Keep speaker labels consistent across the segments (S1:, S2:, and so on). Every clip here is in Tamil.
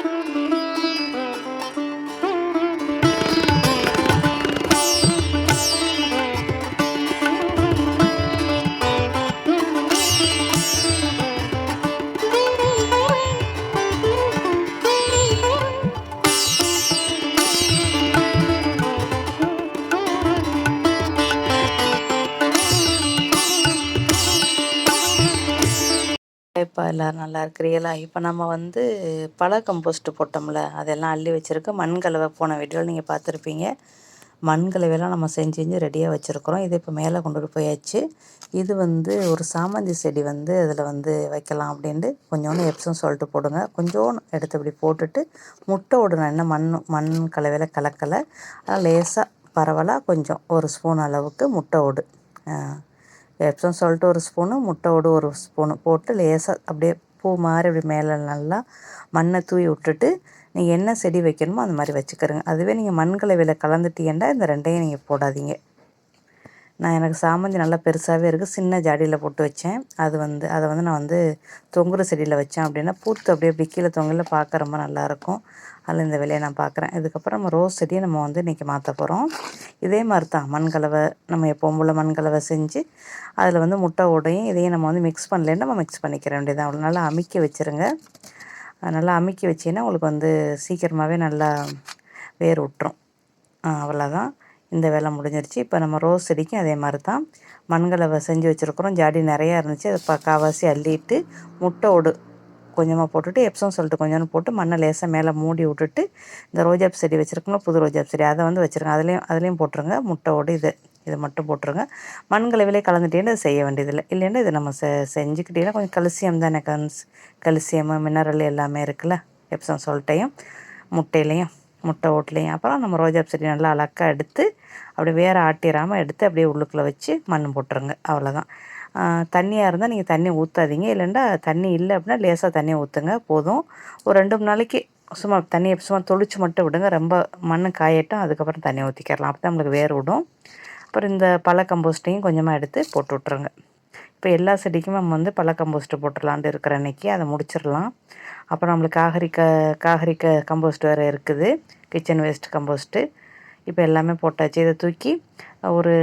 S1: இப்போ எல்லோரும் நல்லா இருக்கிறீங்களா? இப்போ நம்ம வந்து பழ கம்போஸ்ட்டு போட்டோம்ல அதெல்லாம் அள்ளி வச்சுருக்க. மண்கலவை போன வீடியோவில் நீங்கள் பார்த்துருப்பீங்க. மண்கலவையெல்லாம் நம்ம செஞ்சு செஞ்சு ரெடியாக வச்சுருக்குறோம். இது இப்போ மேலே கொண்டுட்டு போயாச்சு. இது வந்து ஒரு சாமந்தி செடி வந்து அதில் வந்து வைக்கலாம் அப்படின்ட்டு கொஞ்சோண்டு எப்ஸும் சொல்லிட்டு போடுங்க. கொஞ்சோண்டு எடுத்து இப்படி போட்டுட்டு முட்டை விடணும். என்ன மண் மண் கலவையில் கலக்கலை. அதனால் லேசாக பரவலாக கொஞ்சம் ஒரு ஸ்பூன் அளவுக்கு முட்டை ஓடு எப்சம் சால்ட்டு ஒரு ஸ்பூனு முட்டையோடு ஒரு ஸ்பூனு போட்டு லேசாக அப்படியே பூ மாதிரி அப்படி மேலே நல்லா மண்ணை தூவி விட்டுட்டு நீங்கள் என்ன செடி வைக்கணுமோ அந்த மாதிரி வச்சுக்கிறங்க. அதுவே நீங்கள் மண் கலவையில் கலந்துட்டீங்கன்னா இந்த ரெண்டையும் நீங்கள் போடாதீங்க. நான் எனக்கு சாமந்தி நல்லா பெருசாகவே இருக்குது சின்ன ஜாடியில் போட்டு வச்சேன். அது வந்து அதை வந்து நான் வந்து தொங்குற செடியில் வச்சேன் அப்படின்னா பூத்து அப்படியே அப்படி கீழே தொங்கல பார்க்க ரொம்ப நல்லாயிருக்கும் அதில் இந்த வேலையை நான் பார்க்குறேன். இதுக்கப்புறம் நம்ம ரோஸ் செடியை நம்ம வந்து இன்றைக்கி மாற்ற போகிறோம் இதே மாதிரி தான் மண்கலவை நம்ம எப்போவும் போல் மண்கலவை செஞ்சு அதில் வந்து முட்டை உடையும் இதையும் நம்ம வந்து மிக்ஸ் பண்ணலேன்னு நம்ம மிக்ஸ் பண்ணிக்கிற வேண்டியதான் அவ்வளோ நல்லா அமுக்கி வச்சுருங்க. நல்லா அமுக்கி வச்சிங்கன்னா உங்களுக்கு வந்து சீக்கிரமாகவே நல்லா வேர் விட்டுரும் அவ்வளோதான் இந்த வேலை முடிஞ்சிருச்சு. இப்போ நம்ம ரோஸ் செடிக்கும் அதே மாதிரி தான் மண்கலவை செஞ்சு வச்சுருக்குறோம். ஜாடி நிறையா இருந்துச்சு. அதை பக்காவாசி அள்ளிட்டு முட்டை ஓடு கொஞ்சமாக போட்டுட்டு எப்சம் சொல்லிட்டு கொஞ்சோண்டு போட்டு மண்ணை லேசாக மேலே மூடி விட்டுட்டு இந்த ரோஜாப் செடி வச்சுருக்கோங்களா புது ரோஜாப் செடி அதை வந்து வச்சுருங்க. அதுலேயும் அதுலேயும் போட்டுருங்க. முட்டையோடு இது இதை மட்டும் போட்டுருங்க. மண்கலவிலே கலந்துட்டேன்னு அது செய்ய வேண்டியதில்லை. இல்லைன்னா இது நம்ம செ செஞ்சுக்கிட்டீங்கன்னா கொஞ்சம் கல்சியம் தானே கன்ஸ் கல்சியமு மினரல் எல்லாமே இருக்குல்ல எப்சம் சொல்லிட்டையும் முட்டையிலையும். முட்டை ஓட்டலையும். அப்புறம் நம்ம ரோஜா செடி நல்லா அழகாக எடுத்து அப்படியே வேறு ஆட்டிடாமல் எடுத்து அப்படியே உள்ளுக்குள்ளே வச்சு மண் போட்டுருங்க. அவ்வளோதான் தண்ணியாக இருந்தால் நீங்கள் தண்ணி ஊற்றாதீங்க இல்லைன்னா தண்ணி இல்லை அப்படின்னா லேசாக தண்ணி ஊற்றுங்க போதும். ஒரு ரெண்டு மூணு நாளைக்கு சும்மா தண்ணியை சும்மா தொளிச்சு மட்டும் விடுங்க. ரொம்ப மண் காயட்டும். அதுக்கப்புறம் தண்ணி ஊற்றிக்கிறலாம் அப்போ தான் நம்மளுக்கு வேர் விடும். அப்புறம் இந்த பழ கம்போஸ்ட்டையும் கொஞ்சமாக எடுத்து போட்டு விட்ருங்க இப்போ எல்லா செடிக்குமே நம்ம வந்து பல கம்போஸ்ட்டு போட்டுடலான்ட்டு இருக்கிற அன்றைக்கி அதை முடிச்சிடலாம். அப்புறம் நம்மளுக்கு காகரிக்க காகரிக்க கம்போஸ்ட் வேறு இருக்குது. கிச்சன் வேஸ்ட் கம்போஸ்ட்டு இப்போ எல்லாமே போட்டாச்சு. இதை தூக்கி ஒரு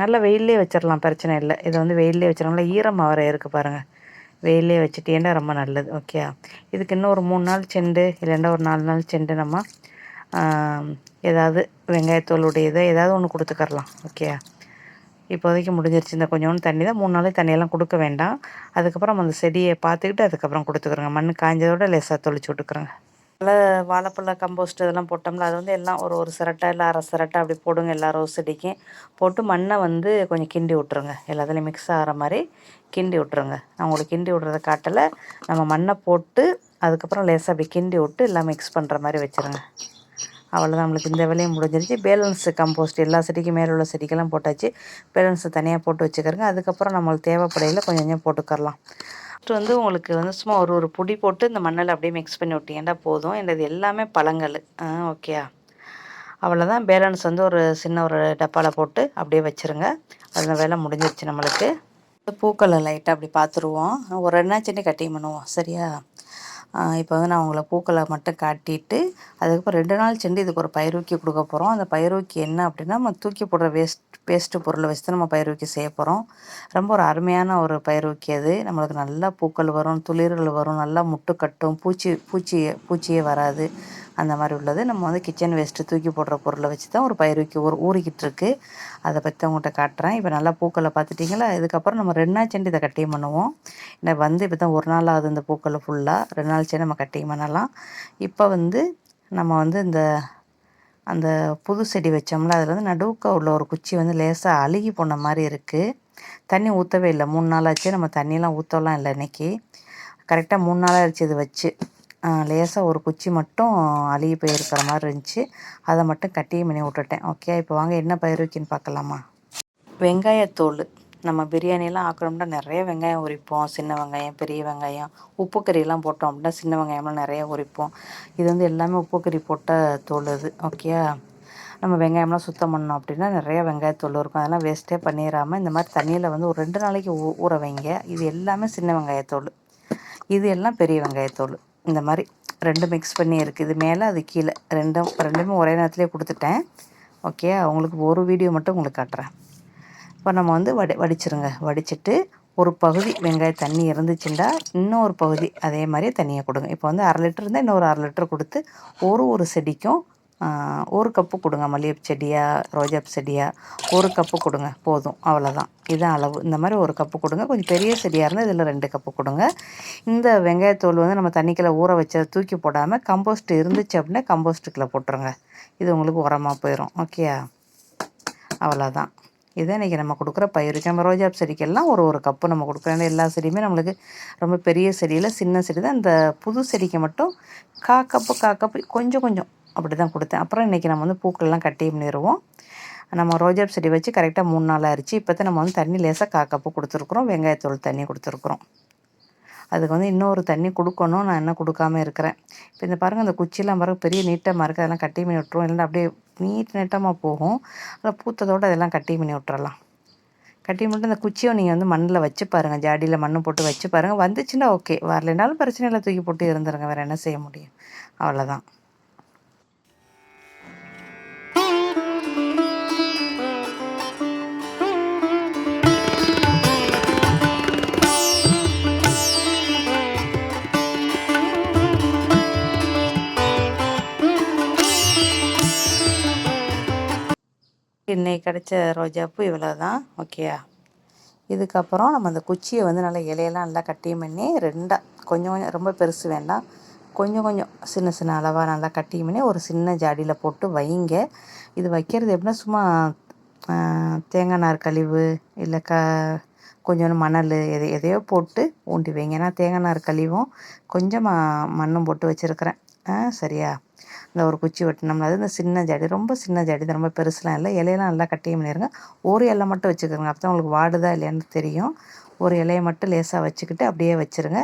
S1: நல்ல வெயிலே வச்சிடலாம். பிரச்சனை இல்லை. இதை வந்து வெயிலே வச்சிடலாம் ஈரமாக வர இருக்குது பாருங்கள் வெயிலே வச்சுட்டேன்னா ரொம்ப நல்லது? ஓகே இதுக்கு இன்னும் ஒரு மூணு நாள் செண்டு இல்லைன்னா ஒரு நாலு நாள் செண்டு நம்ம ஏதாவது வெங்காயத்தோலுடைய இதை ஏதாவது ஒன்று கொடுத்துக்கரலாம் ஓகே இப்போதைக்கு முடிஞ்சிருச்சு. இந்த கொஞ்சோண்டு தண்ணி தான். மூணு நாளைக்கு தண்ணியெல்லாம் கொடுக்க வேண்டாம். அதுக்கப்புறம் அந்த செடியை பார்த்துக்கிட்டு அதுக்கப்புறம் கொடுத்துக்குறோங்க. மண் காஞ்சதோட லேசாக தொளிச்சு விட்டுக்குறோங்க. நல்லா வாழைப்பழ கம்போஸ்ட் இதெல்லாம் போட்டோம்ல அது வந்து எல்லாம் ஒரு ஒரு சிரட்டை இல்லை அரை சிரட்டை அப்படி போடுங்க எல்லா ரோஸ் செடிக்கும் போட்டு மண்ணை வந்து கொஞ்சம் கிண்டி விட்ருங்க எல்லாத்துலேயும் மிக்ஸ் ஆகிற மாதிரி கிண்டி விட்ருங்க நான் உங்களுக்கு கிண்டி விட்றத காட்டலை. நம்ம மண்ணை போட்டு அதுக்கப்புறம் லேசாக அப்படி கிண்டி விட்டு எல்லாம் மிக்ஸ் பண்ணுற மாதிரி வச்சுருங்க. அவ்வளோதான் நம்மளுக்கு இந்த வேலையும் முடிஞ்சிருச்சு. பேலன்ஸு கம்போஸ்ட் எல்லா செடிக்கும் மேலே உள்ள செடிக்கெல்லாம் போட்டாச்சு. பேலன்ஸை தனியாக போட்டு வச்சுக்கிறங்க. அதுக்கப்புறம் நம்மளுக்கு தேவைப்படையில் கொஞ்சம் கொஞ்சம் போட்டுக்கரலாம் ஃபஸ்ட்டு வந்து உங்களுக்கு வந்து சும்மா ஒரு ஒரு பொடி போட்டு இந்த மண்ணில் அப்படியே மிக்ஸ் பண்ணி விட்டீங்கன்னா போதும். என்னது எல்லாமே பழங்கள். ஓகேயா அவ்வளோதான் பேலன்ஸ் வந்து ஒரு சின்ன ஒரு டப்பாவில் போட்டு அப்படியே வச்சுருங்க. அந்த வேலை முடிஞ்சிருச்சு நம்மளுக்கு. பூக்களை லைட்டாக அப்படி பார்த்துருவோம் ஒரு ரெண்டு நாள் செடி கட்டிங் பண்ணுவோம். சரியா? இப்போ வந்து நான் உங்களை பூக்களை மட்டும் காட்டிட்டு அதுக்கப்புறம் ரெண்டு நாள் சென்று இதுக்கு ஒரு பயிரூக்கி கொடுக்க போகிறோம் அந்த பயிரூக்கி என்ன அப்படின்னா நம்ம தூக்கி போடுற வேஸ்ட் வேஸ்ட்டு பொருளை வச்சு தான் நம்ம பயிரூக்கி செய்ய போகிறோம் ரொம்ப ஒரு அருமையான ஒரு பயிரூக்கி அது. நம்மளுக்கு நல்லா பூக்கள் வரும் துளிர்கள் வரும் நல்லா முட்டு கட்டும் பூச்சி பூச்சி பூச்சியே வராது. அந்த மாதிரி உள்ளது. நம்ம வந்து கிச்சன் வேஸ்ட்டு தூக்கி போடுற பொருளை வச்சு தான் ஒரு பயிர் வைக்க ஒரு ஊறிக்கிட்டு இருக்கு அதை பற்றி அவங்கள்ட்ட காட்டுறேன். இப்போ நல்லா பூக்களை பார்த்துட்டிங்களா? இதுக்கப்புறம் நம்ம ரெண்டு நாள் செண்டு இதை கட்டிங் பண்ணுவோம். ஏன்னா வந்து இப்போ தான் ஒரு நாள் ஆகுது இந்த பூக்களை ஃபுல்லாக ரெண்டு நாள் செண்டு நம்ம கட்டிங் பண்ணலாம். இப்போ வந்து நம்ம வந்து இந்த அந்த புது செடி வச்சோம்ல அதில் வந்து நடுவுக்க உள்ள ஒரு குச்சி வந்து லேசாக அழுகி போன மாதிரி இருக்குது தண்ணி ஊற்றவே இல்லை. மூணு நாள் ஆச்சு. நம்ம தண்ணியெலாம் ஊற்றலாம் இல்லை இன்றைக்கி கரெக்டாக மூணு நாளாக ஆச்சு இது வச்சு. லேசாக ஒரு குச்சி மட்டும் அழுகி போயிருக்கிற மாதிரி இருந்துச்சு. அதை மட்டும் கட்டி பண்ணி விட்டுட்டேன். ஓகே இப்போ வாங்க என்ன பயிர் வைக்கின்னு பார்க்கலாமா? வெங்காயத்தோல் நம்ம பிரியாணிலாம் ஆக்கணும்னா நிறைய வெங்காயம் உரிப்போம். சின்ன வெங்காயம் பெரிய வெங்காயம் உப்பு கறியெல்லாம் போட்டோம் அப்படின்னா சின்ன வெங்காயம்லாம் நிறைய உரிப்போம். இது வந்து எல்லாமே உப்பு கறி போட்ட தோல் இது. ஓகே நம்ம வெங்காயம்லாம் சுத்தம் பண்ணோம் அப்படின்னா நிறைய வெங்காயத்தோல் இருக்கும். அதெல்லாம் வேஸ்ட்டே பண்ணிடாமல் இந்த மாதிரி தண்ணியில் வந்து ஒரு ரெண்டு நாளைக்கு ஊ ஊற வைங்க. இது எல்லாமே சின்ன வெங்காயத்தோல் இது எல்லாம் பெரிய வெங்காயத்தோல் இந்த மாதிரி ரெண்டு மிக்ஸ் பண்ணி இருக்குது. இது மேலே அது கீழே. ரெண்டும் ரெண்டுமே ஒரே நேரத்துலேயே கொடுத்துட்டேன். ஓகே அவங்களுக்கு ஒரு வீடியோ மட்டும் உங்களுக்கு காட்டுறேன். இப்போ நம்ம வந்து வடி வடிச்சிருங்க. வடிச்சிட்டு ஒரு பகுதி வெங்காய தண்ணி இருந்துச்சுண்டா இன்னொரு பகுதி அதே மாதிரியே தண்ணியை கொடுங்க. இப்போ வந்து அரை லிட்டர் இருந்தால் இன்னொரு அரை லிட்டர் கொடுத்து ஒரு ஒரு செடிக்கும் ஒரு கப்பு கொடுங்க மல்லிகைப்பூ செடியா ரோஜாப் செடியா. ஒரு கப்பு கொடுங்க போதும் அவ்வளோதான் இதுதான் அளவு. இந்த மாதிரி ஒரு கப்பு கொடுங்க. கொஞ்சம் பெரிய செடியாக இருந்தால் இதில் ரெண்டு கப்பு கொடுங்க. இந்த வெங்காயத்தோல் வந்து நம்ம தண்ணிக்குள்ளே ஊற வச்சதை தூக்கி போடாமல் கம்போஸ்ட் இருந்துச்சு அப்படின்னா கம்போஸ்ட்டுக்குள்ளே போட்டுருங்க. இது உங்களுக்கு உரமாக போயிடும் ஓகேயா? அவ்வளோதான் இதை இன்றைக்கி நம்ம கொடுக்குற பயிர் நம்ம ரோஜாப் செடிக்கெல்லாம் ஒரு ஒரு கப்பு நம்ம கொடுக்குறோம். எல்லா செடியுமே நம்மளுக்கு ரொம்ப பெரிய செடியில் சின்ன செடி தான் இந்த புது செடிக்கு மட்டும் கா கப்பு கா கப்பு கொஞ்சம் கொஞ்சம். அப்படி தான் கொடுத்தேன். அப்புறம் இன்றைக்கி நம்ம வந்து பூக்கள்லாம் கட்டி பண்ணிடுவோம் நம்ம ரோஜாப் செடி வச்சு கரெக்டாக மூணு நாள் அரிச்சு இப்போ தான் நம்ம வந்து தண்ணி லேசாக காக்கப்போ கொடுத்துருக்குறோம். வெங்காயத்தூள் தண்ணி கொடுத்துருக்குறோம். அதுக்கு வந்து இன்னொரு தண்ணி கொடுக்கணும். நான் என்ன கொடுக்காம இருக்கிறேன். இப்போ இந்த பாருங்கள் அந்த குச்சியெலாம் பாருங்கள் பெரிய நீட்டமாக இருக்குது அதெல்லாம் கட்டி பண்ணி விட்டுருவோம் இல்லைன்னா அப்படியே நீட் நீட்டமாக போகும். அதில் பூத்ததோடு அதெல்லாம் கட்டி பண்ணி விட்டுறலாம். கட்டி மட்டும் இந்த குச்சியை நீங்கள் வந்து மண்ணில் வச்சு பாருங்கள் ஜாடியில் மண்ணு போட்டு வச்சு பாருங்கள் வந்துச்சுன்னா ஓகே வரலைனாலும் பிரச்சனை இல்லை. தூக்கி போட்டு இருந்துருங்க. வேறு என்ன செய்ய முடியும்? அவ்வளோதான் இன்றைக்கி கிடச்ச ரோஜாப்பூ இவ்வளோ தான் ஓகேயா இதுக்கப்புறம் நம்ம அந்த குச்சியை வந்து நல்லா இலையெல்லாம் நல்லா கட்டியும் பண்ணி ரெண்டாக கொஞ்சம் கொஞ்சம் ரொம்ப பெருசு வேண்டாம். கொஞ்சம் கொஞ்சம் சின்ன சின்ன அளவாக நல்லா கட்டியும் பண்ணி ஒரு சின்ன ஜாடியில் போட்டு வைங்க. இது வைக்கிறது எப்படின்னா சும்மா தேங்காய் நார் கழிவு இல்லை க கொஞ்சோண்டு மணல் எதை எதையோ போட்டு ஊண்டி வைங்க. ஏன்னா தேங்காய் நார் கழிவும் கொஞ்சமாக மண்ணும் போட்டு வச்சுருக்கிறேன். சரியா. இந்த ஒரு குச்சி வெட்டினோம்னா அது இந்த சின்ன ஜாடி ரொம்ப சின்ன ஜாடி ரொம்ப பெருசுலாம் இல்லை. இலையெல்லாம் நல்லா கட்டியும் பண்ணிடுங்க ஒரு இலை மட்டும் வச்சுக்கோங்க. அப்போ தான் உங்களுக்கு வாடுதா இல்லையான்னு தெரியும். ஒரு இலையை மட்டும் லேசாக வச்சுக்கிட்டு அப்படியே வச்சுருங்க.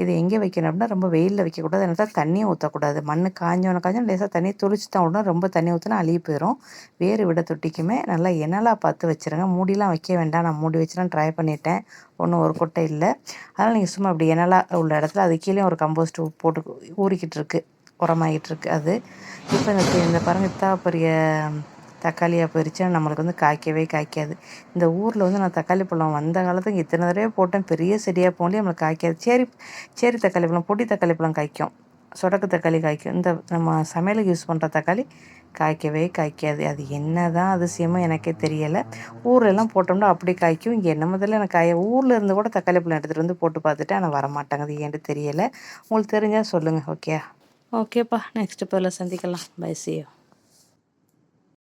S1: இது எங்கே வைக்கணும் அப்படின்னா ரொம்ப வெயிலில் வைக்கக்கூடாது. என்ன தண்ணியும் ஊற்றக்கூடாது மண் காஞ்சோன்னு காஞ்சோம் லேசாக தண்ணி துளிச்சு தான் விடணும் ரொம்ப தண்ணி ஊற்றினா அழுகி போயிடும் வேறு விட தொட்டிக்குமே நல்லா எனலாக பார்த்து வச்சுருங்க. மூடிலாம் வைக்க வேண்டாம். நான் மூடி வச்சுலாம் ட்ரை பண்ணிட்டேன். ஒன்றும் ஒரு கொட்டை இல்லை. அதனால் நீங்கள் சும்மா அப்படி எனலாக உள்ள இடத்துல அது கீழே ஒரு கம்போஸ்ட் போட்டு ஊறிக்கிட்டு இருக்குது உரமாகிட்டு அது. இப்போ இந்த இந்த பாருங்கள் இத்தா பெரிய தக்காளியாக போயிடுச்சுன்னா நம்மளுக்கு வந்து காய்க்கவே காய்க்காது. இந்த ஊரில் வந்து நான் தக்காளி பழம் வந்த காலத்துக்கு இத்தனை தடவை போட்டேன். பெரிய செடியாக போகலையே நம்மளுக்கு காய்க்காது. சேரி சேரி தக்காளி பழம் பொடி தக்காளி பழம் காய்க்கும். சொடக்கு தக்காளி காய்க்கும். இந்த நம்ம சமையலுக்கு யூஸ் பண்ணுற தக்காளி காய்க்கவே காய்க்காது. அது என்ன தான் அதிசயமோ எனக்கே தெரியலை. ஊர்லெலாம் போட்டோம்னா அப்படி காய்க்கும். இங்கே என்ன முதல்ல எனக்கு காய ஊரில் இருந்து கூட தக்காளி பழம் எடுத்துகிட்டு வந்து போட்டு பார்த்துட்டு ஆனால் வரமாட்டேங்குது ஏன்ட்டு தெரியலை. உங்களுக்கு தெரிஞ்சால் சொல்லுங்கள் ஓகே ஓகேப்பா நெக்ஸ்ட் போல சந்திக்கலாம் பை சியோ